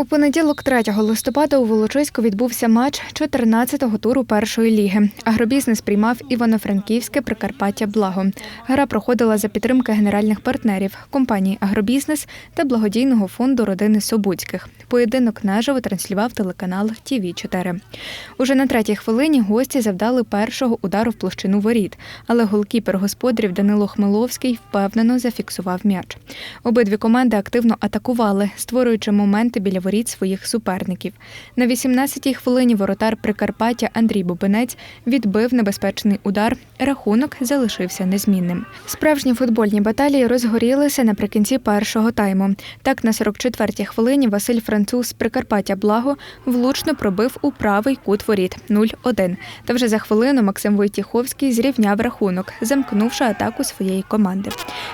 У понеділок, 3 листопада, у Волочиську відбувся матч 14-го туру першої ліги. Агробізнес приймав Івано-Франківське Прикарпаття Благо. Гра проходила за підтримки генеральних партнерів компанії Агробізнес та благодійного фонду родини Собуцьких. Поєдинок наживо транслював телеканал ТІВІ 4 Уже на третій хвилині гості завдали першого удару в площину воріт, але голкіпер господарів Данило Хмеловський впевнено зафіксував м'яч. Обидві команди активно атакували, створюючи моменти біля воріт своїх суперників. На 18-й хвилині воротар Прикарпаття Андрій Бубенець відбив небезпечний удар. Рахунок залишився незмінним. Справжні футбольні баталії розгорілися наприкінці першого тайму. Так, на 44-й хвилині Василь Француз Прикарпаття Благо влучно пробив у правий кут воріт 0-1. Та вже за хвилину Максим Войтіховський зрівняв рахунок, замкнувши атаку своєї команди.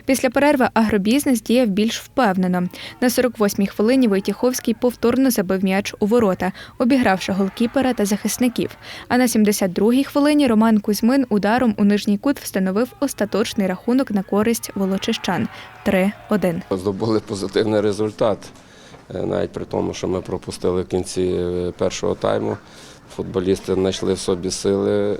Після перерви агробізнес діяв більш впевнено. На 48-й хвилині Войтіховський повторно забив м'яч у ворота, обігравши голкіпера та захисників. А на 72-й хвилині Роман Кузьмин ударом у нижній кут встановив остаточний рахунок на користь волочищан 3-1. Здобули позитивний результат, е, навіть при тому, що ми пропустили в кінці е, першого тайму. Футболісти знайшли в собі сили,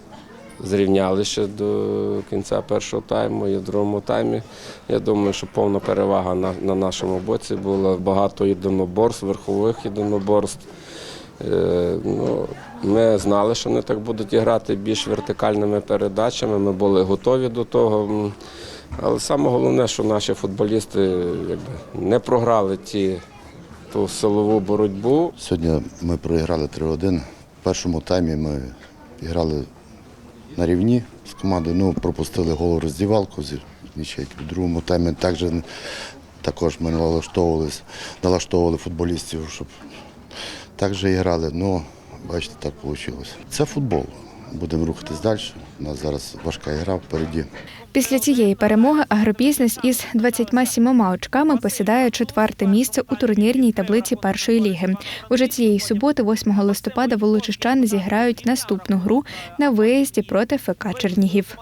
зрівняли ще до кінця першого тайму. І другому таймі я думаю, що повна перевага на, на нашому боці була. Багато єдиноборств, верхових єдиноборств. Е, Ну, ми знали, що вони так будуть грати більш вертикальними передачами. Ми були готові до того. Але саме головне, що наші футболісти якби, не програли ті, ту силову боротьбу. Сьогодні ми проіграли 3-1. В першому таймі ми грали на рівні з командою. Ну, пропустили голову роздівалку з нічейки. В другому таймі також, також ми налаштовувались, налаштовували футболістів, щоб так грали. Ну, бачите, так вийшло. Це футбол. Будемо рухатись далі. У нас зараз важка гра впереді. Після цієї перемоги агробізнес із 27 очками посідає четверте місце у турнірній таблиці першої ліги. Уже цієї суботи, 8 листопада, волочищани зіграють наступну гру на виїзді проти ФК Чернігів.